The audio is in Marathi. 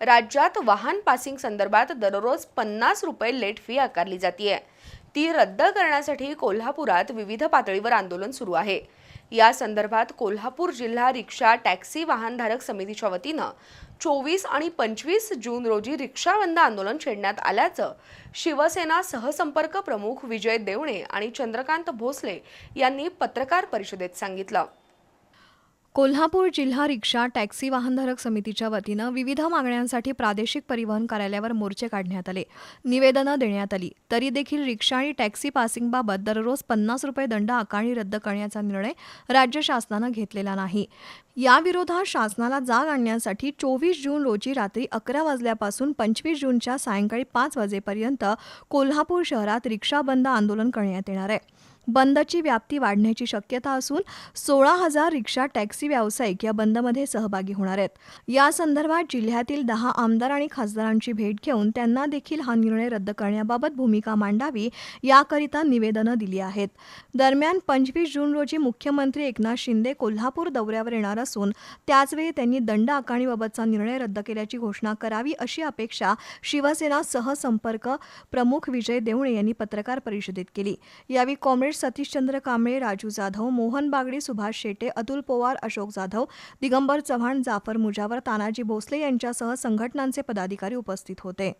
राज्यात वाहन पासिंग संदर्भात दररोज पन्नास रुपये लेट फी आकारली जाते ती रद्द करण्यासाठी कोल्हापुरात विविध पातळीवर आंदोलन सुरू आहे. या संदर्भात कोल्हापूर जिल्हा रिक्षा टॅक्सी वाहनधारक समितीच्या वतीनं चोवीस आणि पंचवीस जून रोजी रिक्षा बंद आंदोलन छेडण्यात आल्याचं शिवसेना सहसंपर्क प्रमुख विजय देवणे आणि चंद्रकांत भोसले यांनी पत्रकार परिषदेत सांगितलं. कोल्हापूर जिल्हा रिक्षा टॅक्सी वाहनधारक समितीच्या वतीनं विविध मागण्यांसाठी प्रादेशिक परिवहन कार्यालयावर मोर्चे काढण्यात आले. निवेदनं देण्यात आली. तरी देखील रिक्षा आणि टॅक्सी पासिंगबाबत दररोज पन्नास रुपये दंड आकारणी रद्द करण्याचा निर्णय राज्य शासनानं घेतलेला नाही. याविरोधात शासनाला जाग आणण्यासाठी चोवीस जून रोजी रात्री अकरा वाजल्यापासून पंचवीस जूनच्या सायंकाळी पाच वाजेपर्यंत कोल्हापूर शहरात रिक्षा बंद आंदोलन करण्यात येणार आहे. बंदची व्याप्ती वाढण्याची शक्यता असून सोळा हजार रिक्षा टॅक्सी व्यावसायिक या बंदमध्ये सहभागी होणार आहेत. या संदर्भात जिल्ह्यातील दहा आमदार आणि खासदारांची भेट घेऊन त्यांना देखील हा निर्णय रद्द करण्याबाबत भूमिका मांडावी याकरिता निवेदनं दिली आहेत. दरम्यान पंचवीस जून रोजी मुख्यमंत्री एकनाथ शिंदे कोल्हापूर दौऱ्यावर येणार असून त्याचवेळी त्यांनी दंड आकारणीबाबतचा निर्णय रद्द केल्याची घोषणा करावी अशी अपेक्षा शिवसेना सहसंपर्क प्रमुख विजय देवणे यांनी पत्रकार परिषदेत केली. यावेळी काँग्रेस सतीशचंद्र कांबळे राजू जाधव मोहन बागडी सुभाष शेटे अतुल पोवार अशोक जाधव दिगंबर चव्हाण जाफर मुजावर तानाजी भोसले यांच्यासह संघटनांचे पदाधिकारी उपस्थित होते.